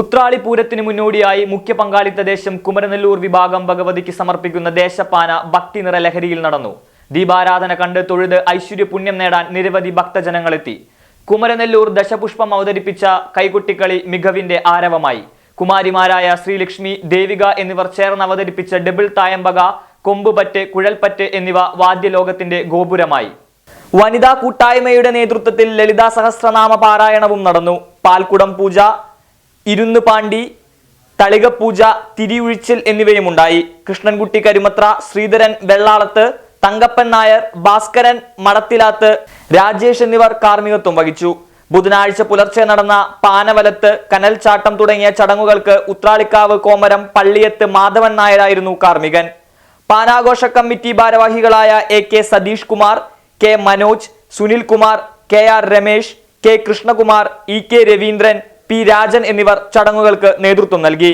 ഉത്രാളി പൂരത്തിന് മുന്നോടിയായി മുഖ്യ പങ്കാളിത്ത ദേശം കുമരനെല്ലൂർ വിഭാഗം ഭഗവതിക്ക് സമർപ്പിക്കുന്ന ദേശപ്പാന ഭക്തി നിറ ലഹരിയിൽ നടന്നു. ദീപാരാധന കണ്ട് തൊഴുത് ഐശ്വര്യ പുണ്യം നേടാൻ നിരവധി ഭക്തജനങ്ങളെത്തി. കുമരനെല്ലൂർ ദശപുഷ്പം അവതരിപ്പിച്ച കൈകുട്ടിക്കളി മികവിന്റെ ആരവമായി. കുമാരിമാരായ ശ്രീലക്ഷ്മി ദേവിക എന്നിവർ ചേർന്ന് അവതരിപ്പിച്ച ഡബിൾ തായമ്പക കൊമ്പുപറ്റ് കുഴൽപ്പറ്റ് എന്നിവ വാദ്യലോകത്തിന്റെ ഗോപുരമായി. വനിതാ കൂട്ടായ്മയുടെ നേതൃത്വത്തിൽ ലളിതാ സഹസ്രനാമ പാരായണവും നടന്നു. പാൽക്കുടം പൂജ ഇരുന്ന് പാണ്ടി തളികപ്പൂജ തിരിയുഴിച്ചിൽ എന്നിവയുമുണ്ടായി. കൃഷ്ണൻകുട്ടി കരുമത്ര ശ്രീധരൻ വെള്ളാളത്ത് തങ്കപ്പൻ നായർ ഭാസ്കരൻ മടത്തിലാത്ത് രാജേഷ് എന്നിവർ കാർമ്മികത്വം വഹിച്ചു. ബുധനാഴ്ച പുലർച്ചെ നടന്ന പാനവലത്ത് കനൽച്ചാട്ടം തുടങ്ങിയ ചടങ്ങുകൾക്ക് ഉത്രാളിക്കാവ് കോമരം പള്ളിയത്ത് മാധവൻ നായരായിരുന്നു കാർമ്മികൻ. പാനാഘോഷ കമ്മിറ്റി ഭാരവാഹികളായ A K Satheesh Kumar K Manoj Sunil Kumar K R Ramesh K Krishnakumar E K Raveendran P Rajan എന്നിവർ ചടങ്ങുകൾക്ക് നേതൃത്വം നൽകി.